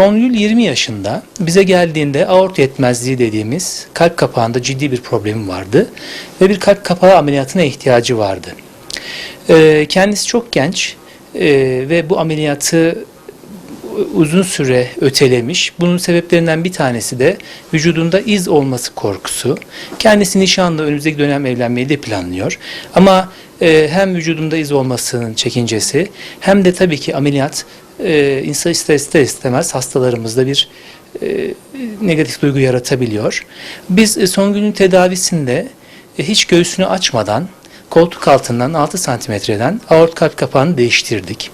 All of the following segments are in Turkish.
Songül 20 yaşında. Bize geldiğinde aort yetmezliği dediğimiz kalp kapağında ciddi bir problemi vardı ve bir kalp kapağı ameliyatına ihtiyacı vardı. Ee, kendisi çok genç ee, ve bu ameliyatı uzun süre ötelemiş. Bunun sebeplerinden bir tanesi de vücudunda iz olması korkusu. Kendisi nişanlı önümüzdeki dönem evlenmeyi de planlıyor. Ama e, hem vücudunda iz olmasının çekincesi hem de tabii ki ameliyat e, insan ister ister istemez hastalarımızda bir e, negatif duygu yaratabiliyor. Biz e, son günün tedavisinde e, hiç göğsünü açmadan koltuk altından 6 santimetreden aort kalp kapağını değiştirdik.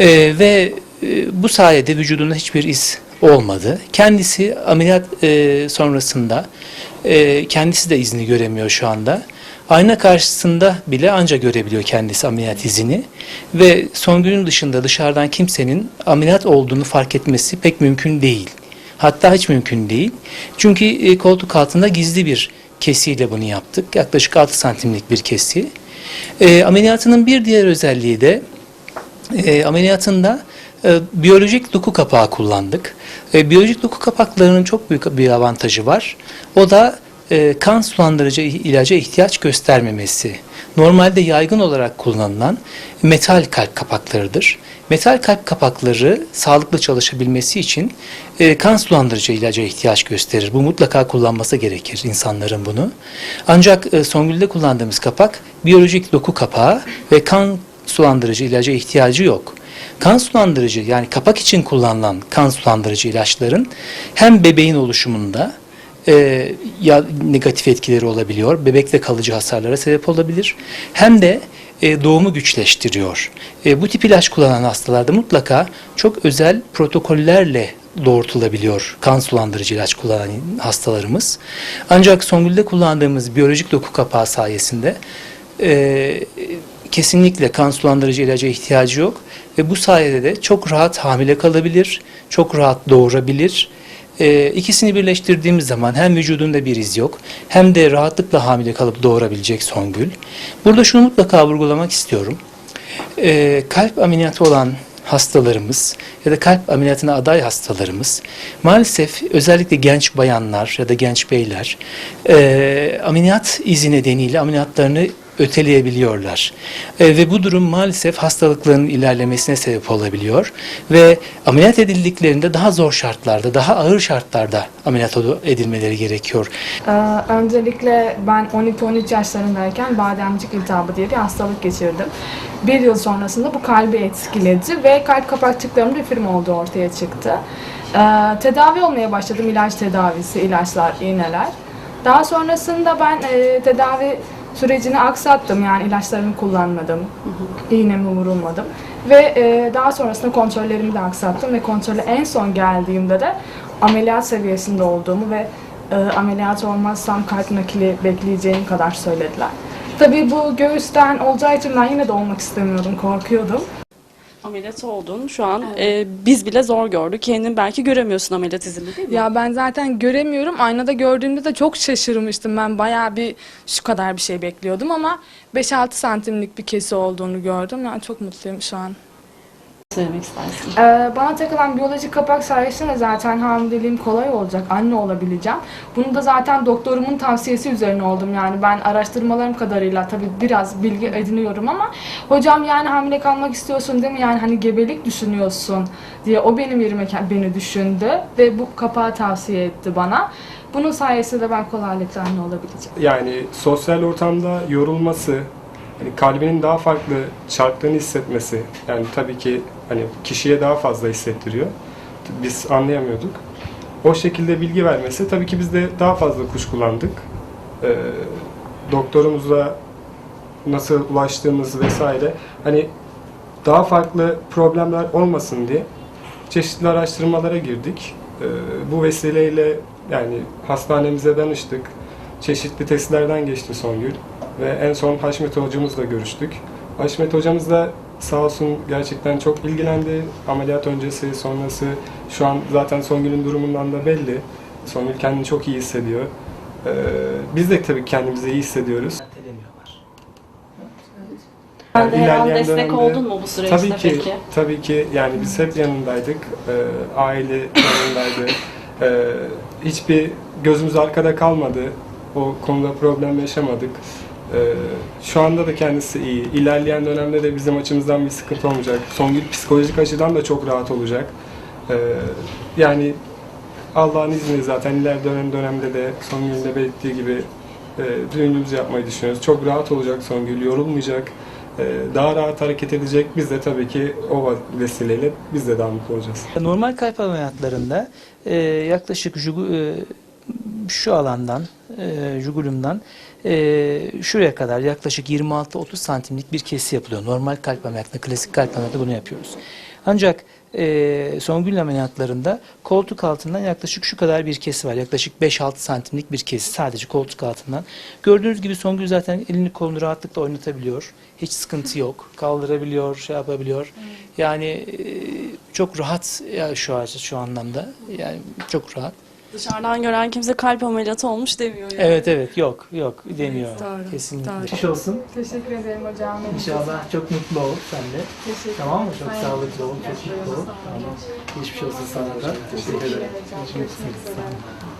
Ee, ve e, bu sayede vücudunda hiçbir iz olmadı. Kendisi ameliyat e, sonrasında e, kendisi de izini göremiyor şu anda. Ayna karşısında bile anca görebiliyor kendisi ameliyat izini ve son günün dışında dışarıdan kimsenin ameliyat olduğunu fark etmesi pek mümkün değil. Hatta hiç mümkün değil. Çünkü e, koltuk altında gizli bir kesiyle bunu yaptık. Yaklaşık 6 santimlik bir kesi. E, ameliyatının bir diğer özelliği de e, ameliyatında e, biyolojik doku kapağı kullandık. E, biyolojik doku kapaklarının çok büyük bir avantajı var. O da e, kan sulandırıcı ilaca ihtiyaç göstermemesi. Normalde yaygın olarak kullanılan metal kalp kapaklarıdır. Metal kalp kapakları sağlıklı çalışabilmesi için e, kan sulandırıcı ilaca ihtiyaç gösterir. Bu mutlaka kullanması gerekir insanların bunu. Ancak e, Songül'de kullandığımız kapak biyolojik doku kapağı ve kan sulandırıcı ilaca ihtiyacı yok. Kan sulandırıcı yani kapak için kullanılan kan sulandırıcı ilaçların hem bebeğin oluşumunda e, ya negatif etkileri olabiliyor, bebekte kalıcı hasarlara sebep olabilir. Hem de e, doğumu güçleştiriyor. E, bu tip ilaç kullanan hastalarda mutlaka çok özel protokollerle doğurtulabiliyor kan sulandırıcı ilaç kullanan hastalarımız. Ancak Songül'de kullandığımız biyolojik doku kapağı sayesinde e, kesinlikle kan sulandırıcı ilaca ihtiyacı yok ve bu sayede de çok rahat hamile kalabilir, çok rahat doğurabilir. E, ikisini birleştirdiğimiz zaman hem vücudunda bir iz yok hem de rahatlıkla hamile kalıp doğurabilecek Songül. Burada şunu mutlaka vurgulamak istiyorum. E, kalp ameliyatı olan hastalarımız ya da kalp ameliyatına aday hastalarımız maalesef özellikle genç bayanlar ya da genç beyler e, ameliyat izi nedeniyle ameliyatlarını öteleyebiliyorlar. E, ve bu durum maalesef hastalıkların ilerlemesine sebep olabiliyor ve ameliyat edildiklerinde daha zor şartlarda, daha ağır şartlarda ameliyat edilmeleri gerekiyor. Ee, öncelikle ben 12-13 yaşlarındayken bademcik iltihabı diye bir hastalık geçirdim. Bir yıl sonrasında bu kalbi etkiledi ve kalp kapakçıklarımda film olduğu ortaya çıktı. Ee, tedavi olmaya başladım. ilaç tedavisi, ilaçlar, iğneler. Daha sonrasında ben e, tedavi sürecini aksattım. Yani ilaçlarımı kullanmadım. iğnemi vurulmadım. Ve e, daha sonrasında kontrollerimi de aksattım ve kontrole en son geldiğimde de ameliyat seviyesinde olduğumu ve e, ameliyat olmazsam kalp nakili bekleyeceğim kadar söylediler. Tabii bu göğüsten olacağı için ben yine de olmak istemiyordum, korkuyordum. Ameliyat oldun. Şu an e, biz bile zor gördük. Kendin belki göremiyorsun ameliyat izini değil mi? Ya ben zaten göremiyorum. Aynada gördüğümde de çok şaşırmıştım. Ben bayağı bir şu kadar bir şey bekliyordum ama 5-6 santimlik bir kesi olduğunu gördüm. Yani çok mutluyum şu an. Söylemek istersin. Ee, bana takılan biyolojik kapak sayesinde zaten hamileliğim kolay olacak, anne olabileceğim. Bunu da zaten doktorumun tavsiyesi üzerine oldum yani ben araştırmalarım kadarıyla tabii biraz bilgi ediniyorum ama hocam yani hamile kalmak istiyorsun değil mi yani hani gebelik düşünüyorsun diye o benim yerime beni düşündü ve bu kapağı tavsiye etti bana. Bunun sayesinde ben kolaylıkla anne olabileceğim. Yani sosyal ortamda yorulması, kalbinin daha farklı çarptığını hissetmesi, yani tabii ki hani kişiye daha fazla hissettiriyor. Biz anlayamıyorduk. O şekilde bilgi vermesi, tabii ki biz de daha fazla kuşkulandık. Ee, doktorumuza nasıl ulaştığımız vesaire, hani daha farklı problemler olmasın diye çeşitli araştırmalara girdik. Ee, bu vesileyle yani hastanemize danıştık. Çeşitli testlerden geçti Songül ve en son Haşmet hocamızla görüştük. Haşmet hocamız da sağ olsun gerçekten çok ilgilendi. Ameliyat öncesi, sonrası şu an zaten Songül'ün durumundan da belli. Songül kendini çok iyi hissediyor. Ee, biz de tabii kendimizi iyi hissediyoruz. Sen de her an ilerleyen destek dönemde- oldun mu bu süreçte Tabii ki, peki? tabii ki yani biz hep yanındaydık. Ee, aile yanındaydı. Ee, hiçbir gözümüz arkada kalmadı. O konuda problem yaşamadık. Ee, şu anda da kendisi iyi. İlerleyen dönemde de bizim açımızdan bir sıkıntı olmayacak. Songül psikolojik açıdan da çok rahat olacak. Ee, yani Allah'ın izniyle zaten ilerleyen dönemde de Songül'ün de belirttiği gibi e, düğünümüzü yapmayı düşünüyoruz. Çok rahat olacak Songül, yorulmayacak. Ee, daha rahat hareket edecek. Biz de tabii ki o vesileyle biz de daha mutlu olacağız. Normal kalp ameliyatlarında e, yaklaşık e, şu alandan, e, jugulumdan e, şuraya kadar yaklaşık 26-30 santimlik bir kesi yapılıyor. Normal kalp ameliyatında, klasik kalp ameliyatında bunu yapıyoruz. Ancak e, Songül ameliyatlarında koltuk altından yaklaşık şu kadar bir kesi var. Yaklaşık 5-6 santimlik bir kesi sadece koltuk altından. Gördüğünüz gibi Songül zaten elini kolunu rahatlıkla oynatabiliyor. Hiç sıkıntı yok. Kaldırabiliyor, şey yapabiliyor. Yani e, çok rahat ya şu an şu anlamda. Yani çok rahat. Dışarıdan gören kimse kalp ameliyatı olmuş demiyor yani. Evet evet yok yok demiyor. doğru, Kesinlikle. doğru. Geçmiş olsun. Teşekkür ederim hocam. İnşallah çok mutlu ol sen de. Teşekkür Tamam mı? Çok Aynen. sağlıklı ol, çok mutlu ol. Tamam. Geçmiş olsun sana da. Teşekkür ederim. Görüşmek üzere.